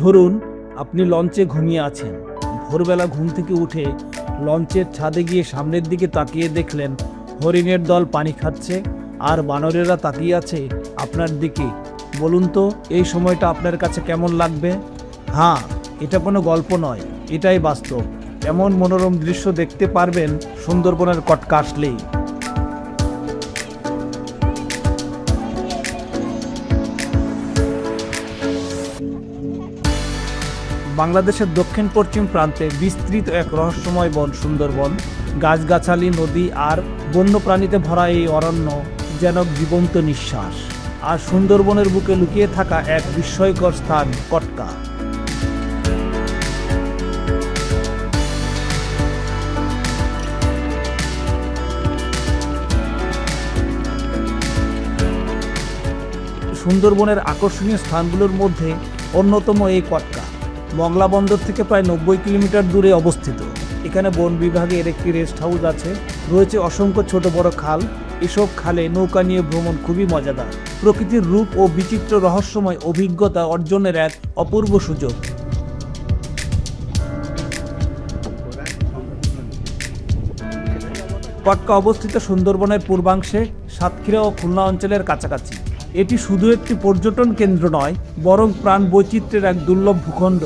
ধরুন, আপনি লঞ্চে ঘুমিয়ে আছেন। ভোরবেলা ঘুম থেকে উঠে লঞ্চের ছাদে গিয়ে সামনের দিকে তাকিয়ে দেখলেন, হরিণের দল পানি খাচ্ছে আর বানরেরা তাকিয়ে আছে আপনার দিকে। বলুন তো, এই সময়টা আপনার কাছে কেমন লাগবে? হ্যাঁ এটা কোনো গল্প নয়, এটাই বাস্তব। এমন মনোরম দৃশ্য দেখতে পারবেন সুন্দরবনের কটকা আসলেই। বাংলাদেশের দক্ষিণ পশ্চিম প্রান্তে বিস্তৃত এক রহস্যময় বন সুন্দরবন। গাছগাছালি, নদী আর বন্যপ্রাণীতে ভরা এই অরণ্য যেন জীবন্ত নিঃশ্বাস। আর সুন্দরবনের বুকে লুকিয়ে থাকা এক বিস্ময়কর স্থান কটকা। সুন্দরবনের আকর্ষণীয় স্থানগুলোর মধ্যে অন্যতম এই কটকা। মংলা বন্দর থেকে প্রায় নব্বই কিলোমিটার দূরে অবস্থিত। এখানে বন বিভাগের একটি রেস্ট হাউস আছে। রয়েছে অসংখ্য ছোট বড় খাল। এসব খালে নৌকা নিয়ে ভ্রমণ খুবই মজাদার। প্রকৃতির রূপ ও বিচিত্র রহস্যময় অভিজ্ঞতা অর্জনের এক অপূর্ব সুযোগ। কটকা অবস্থিত সুন্দরবনের পূর্বাংশে সাতক্ষীরা ও খুলনা অঞ্চলের কাছাকাছি। এটি শুধু একটি পর্যটন কেন্দ্র নয়, বরং প্রাণ বৈচিত্র্যের এক দুর্লভ ভূখণ্ড।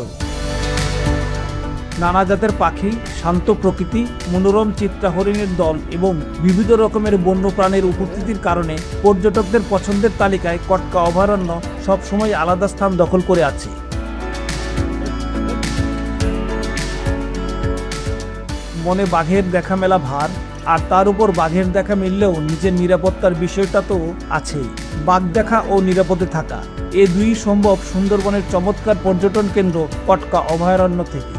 নানা জাতের পাখি, শান্ত প্রকৃতি, মনোরম চিত্রা হরিণের দল এবং বিবিধ রকমের বন্যপ্রাণীর উপস্থিতির কারণে পর্যটকদের পছন্দের তালিকায় কটকা অভয়ারণ্য সবসময় আলাদা স্থান দখল করে আছে। মনে বাঘের দেখা মেলা ভার, আর তার উপর বাঘের দেখা মিললেও নিজের নিরাপত্তার বিষয়টা তো আছেই। বাঘ দেখা ও নিরাপদে থাকা। এ দুই সম্ভব সুন্দরবনের চমৎকার পর্যটন কেন্দ্র কটকা অভয়ারণ্য থেকে।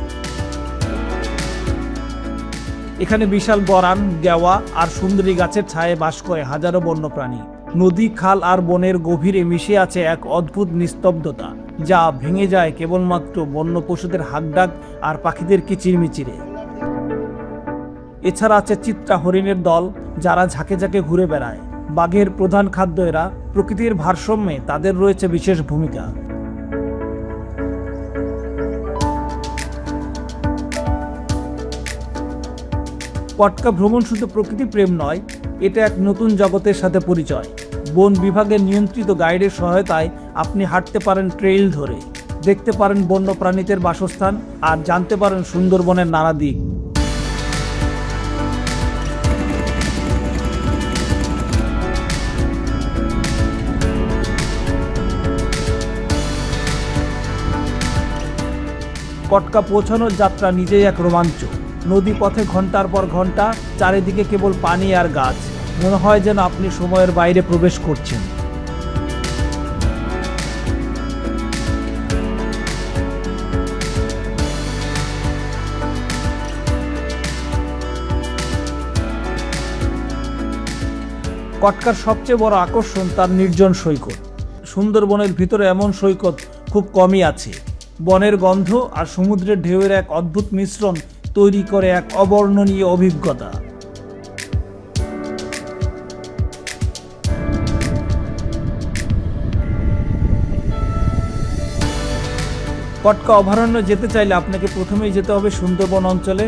এখানে বিশাল বরান গেওয়া আর সুন্দরী গাছের ছায়ে বাস করে হাজারো বন্যপ্রাণী। নদী, খাল আর বনের গভীরে মিশে আছে এক অদ্ভুত নিস্তব্ধতা, যা ভেঙে যায় কেবলমাত্র বন্য পশুদের হাকডাক আর পাখিদের কিচিরমিচিরে। এছাড়া আছে চিত্রা হরিণের দল, যারা ঝাঁকে ঝাঁকে ঘুরে বেড়ায়। বাঘের প্রধান খাদ্য এরা। প্রকৃতির ভারসাম্যে তাদের রয়েছে বিশেষ ভূমিকা। পটকা ভ্রমণ শুধু প্রকৃতি প্রেম নয়, এটা এক নতুন জগতের সাথে পরিচয়। বন বিভাগের নিয়ন্ত্রিত গাইডের সহায়তায় আপনি হাঁটতে পারেন ট্রেইল ধরে, দেখতে পারেন বন্য প্রাণীদের বাসস্থান, আর জানতে পারেন সুন্দরবনের নানা দিক। কটকা পৌঁছানোর যাত্রা নিজেই এক রোমাঞ্চ। নদী পথে ঘণ্টার পর ঘণ্টা চারিদিকে কেবল পানি আর গাছ। মনে হয় যেন আপনি সময়ের বাইরে প্রবেশ করছেন। কটকার সবচেয়ে বড় আকর্ষণ তার নির্জন সৈকত। সুন্দরবনের ভিতরে এমন সৈকত খুব কমই আছে। বনের গন্ধ আর সমুদ্রের ঢেউয়ের এক অদ্ভুত মিশ্রণ তৈরি করে এক অবর্ণনীয় অভিজ্ঞতা। কটকা অভয়ারণ্য যেতে চাইলে আপনাকে প্রথমেই যেতে হবে সুন্দরবন অঞ্চলে।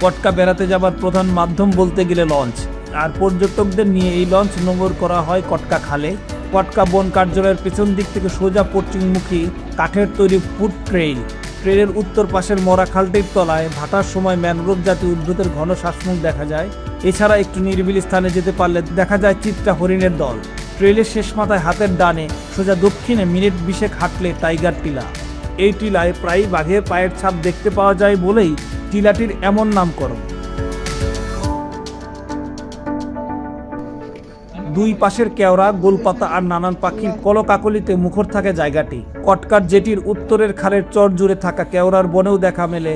কটকা বেড়াতে যাবার প্রধান মাধ্যম বলতে গেলে লঞ্চ। আর পর্যটকদের নিয়ে এই লঞ্চ নোঙর করা হয় কটকা খালে। কটকা বন কার্যালয়ের পেছন দিক থেকে সোজা পশ্চিমমুখী কাঠের তৈরি ফুড ট্রেইল। ট্রেনের উত্তর পাশের মরা খালটির তলায় ভাটার সময় ম্যানগ্রোভ জাতীয় উদ্ভিদের ঘন শ্বাসমূখ দেখা যায়। এছাড়া একটু নিরিবিলি স্থানে যেতে পারলে দেখা যায় চিত্রা হরিণের দল। ট্রেলের শেষ মাথায় হাতের ডানে সোজা দক্ষিণে মিনিট বিশেক হাঁটলে টাইগার টিলা। এই টিলায় প্রায়ই বাঘের পায়ের ছাপ দেখতে পাওয়া যায় বলেই টিলাটির এমন নামকরণ। দুই পাশের কেওড়া, গোলপাতা আর নানান পাখির কলকাকলিতে মুখর থাকে জায়গাটি। কটকার জেটির উত্তরের খালের চর জুড়ে থাকা কেওড়ার বনেও দেখা মেলে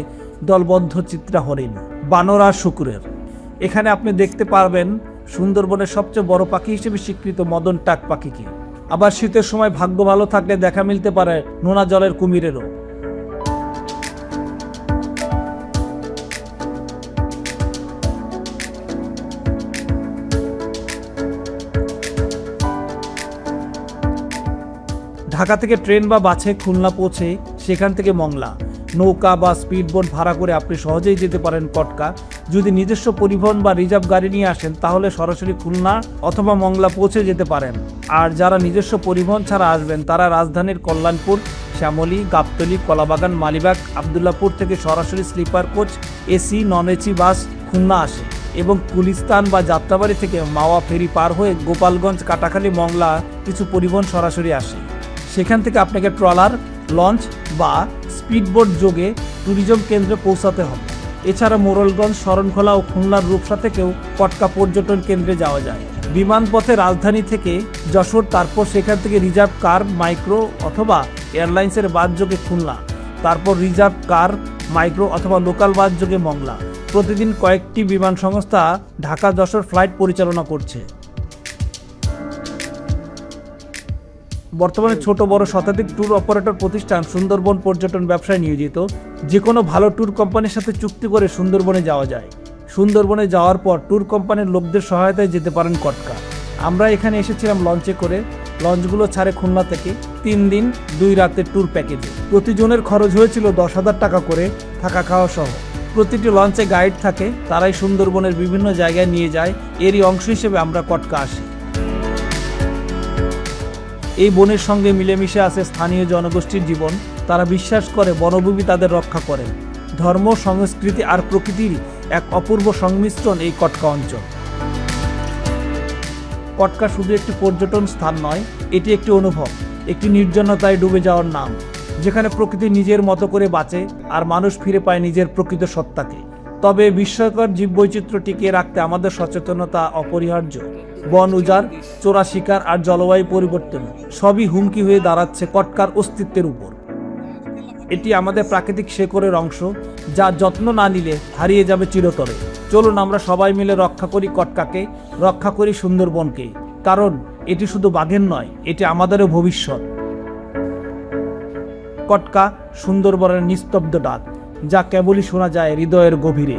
দলবদ্ধ চিত্রা হরিণ বানর আর শুকুরের। এখানে আপনি দেখতে পারবেন সুন্দরবনের সবচেয়ে বড় পাখি হিসেবে স্বীকৃত মদন টাক পাখিকে। আবার শীতের সময় ভাগ্য ভালো থাকলে দেখা মিলতে পারে নোনা জলের কুমিরেরও। ঢাকা থেকে ট্রেন বা বাসে খুলনা পৌঁছে সেখান থেকে মংলা। নৌকা বা স্পিডবোট ভাড়া করে আপনি সহজেই যেতে পারেন কটকা। যদি নিজস্ব পরিবহন বা রিজার্ভ গাড়ি নিয়ে আসেন, তাহলে সরাসরি খুলনা অথবা মংলা পৌঁছে যেতে পারেন। আর যারা নিজস্ব পরিবহন ছাড়া আসবেন, তারা রাজধানীর কল্যাণপুর, শ্যামলী, গাবতলী, কলাবাগান, মালিবাগ, আবদুল্লাপুর থেকে সরাসরি sleeper coach, AC non AC bus Khulna আসে এবং কুলিস্তান বা যাত্রাবাড়ি থেকে মাওয়া ফেরি পার হয়ে গোপালগঞ্জ, কাটাখালী, মংলা কিছু পরিবহন সরাসরি আসে। সেখান থেকে আপনাকে ট্রলার, লঞ্চ বা স্পিডবোট যোগে ট্যুরিজম কেন্দ্রে পৌঁছাতে হবে। এছাড়া মোরলগঞ্জ, শরণখোলা ও খুলনার রূপসা থেকেও কটকা পর্যটন কেন্দ্রে যাওয়া যায়। বিমানপথে রাজধানী থেকে যশোর, তারপর সেখান থেকে রিজার্ভ কার, মাইক্রো অথবা এয়ারলাইন্সের বাস যোগে খুলনা, তারপর রিজার্ভ কার, মাইক্রো অথবা লোকাল বাস যোগে মংলা। প্রতিদিন কয়েকটি বিমান সংস্থা ঢাকা যশোর ফ্লাইট পরিচালনা করছে। বর্তমানে ছোট বড় শতাধিক ট্যুর অপারেটর প্রতিষ্ঠান সুন্দরবন পর্যটন ব্যবসায় নিয়োজিত। যে কোনো ভালো ট্যুর কোম্পানির সাথে চুক্তি করে সুন্দরবনে যাওয়া যায়। সুন্দরবনে যাওয়ার পর ট্যুর কোম্পানির লোকদের সহায়তায় যেতে পারেন কটকা। আমরা এখানে এসেছিলাম লঞ্চে করে। লঞ্চগুলো ছাড়ে খুলনা থেকে। তিন দিন, দুই রাতের ট্যুর প্যাকেজে। প্রতিজনের খরচ হয়েছিল দশ হাজার টাকা করে থাকা খাওয়া সহ। প্রতিটি লঞ্চে গাইড থাকে। তারাই সুন্দরবনের বিভিন্ন জায়গায় নিয়ে যায়। এরই অংশ হিসেবে আমরা কটকা আসি। এই বনের সঙ্গে মিলেমিশে আছে স্থানীয় জনগোষ্ঠীর জীবন। তারা বিশ্বাস করে বনভূমি তাদের রক্ষা করে ধর্ম, সংস্কৃতি আর প্রকৃতির এক অপূর্ব সংমিশ্রণ এই কটকা অঞ্চল। কটকা শুধু একটি পর্যটন স্থান নয়, এটি একটি অনুভব, একটি নির্জনতায় ডুবে যাওয়ার নাম, যেখানে প্রকৃতি নিজের মতো করে বাঁচে আর মানুষ ফিরে পায় নিজের প্রকৃত সত্তাকে। তবে বিস্ময়কর জীববৈচিত্র্য টিকিয়ে রাখতে আমাদের সচেতনতা অপরিহার্য। বন উজাড়, চোরা শিকার আর জলবায়ু পরিবর্তন সবই হুমকি হয়ে দাঁড়াচ্ছে কটকার অস্তিত্বের উপর। এটি আমাদের প্রাকৃতিক শেকড়ের অংশ যা যত্ন না নিলে হারিয়ে যাবে চিরতরে। চলুন আমরা সবাই মিলে রক্ষা করি কটকাকে, রক্ষা করি সুন্দরবনকে, কারণ এটি শুধু বাঘের নয়, এটি আমাদেরও ভবিষ্যৎ। কটকা সুন্দরবনের নিস্তব্ধ ডাক, যা কেবলই শোনা যায় হৃদয়ের গভীরে।